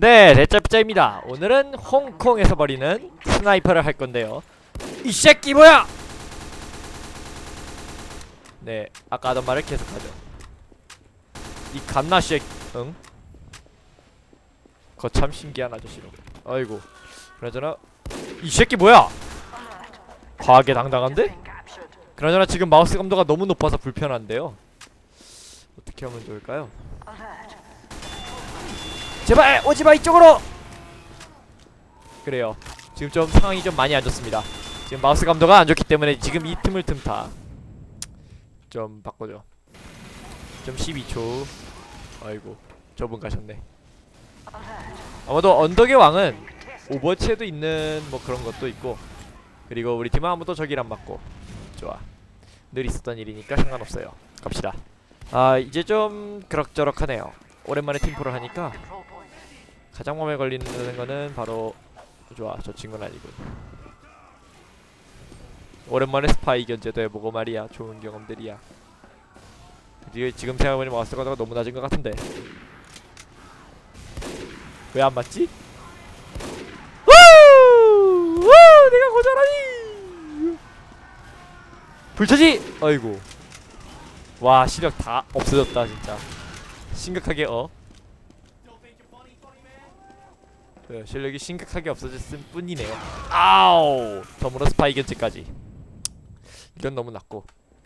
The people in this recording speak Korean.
네, 레짜피짜입니다. 오늘은 홍콩에서 벌이는 스나이퍼를 할 건데요. 이 새끼 뭐야? 네, 아까 하던 말을 계속하죠. 이 갓나 쉐, 응? 거참 신기한 아저씨로. 아이고, 그나저나 이 새끼 뭐야? 과하게 당당한데? 그나저나 지금 마우스 감도가 너무 높아서 불편한데요. 어떻게 하면 좋을까요? 제발 오지마 이쪽으로. 그래요. 지금 좀 상황이 좀 많이 안 좋습니다. 지금 마우스 감도가 안 좋기 때문에 지금 이 틈을 틈타 좀 바꿔줘. 좀 12초. 아이고 저분 가셨네. 아마도 언덕의 왕은 오버워치에도 있는 뭐 그런 것도 있고 그리고 우리 팀은 아무도 저기랑 맞고. 좋아. 늘 있었던 일이니까 상관없어요. 갑시다. 아 이제 좀 그럭저럭하네요. 오랜만에 팀포를 하니까 가장 몸에 걸리는 거는 바로 좋아 저 친구는 아니군 오랜만에 스파이 견제도 해보고 말이야 좋은 경험들이야 이게 지금 생각해보니 마우스 가다가 너무 낮은 것 같은데 왜 안 맞지? 우! 우! 내가 고자라니 불처지! 아이고 와 시력 다 없어졌다 진짜 심각하게 어 네, 실력이 심각하게 없어졌을 뿐이네요. 아우! 덤으로 스파이 견제까지. 이건 너무 낮고.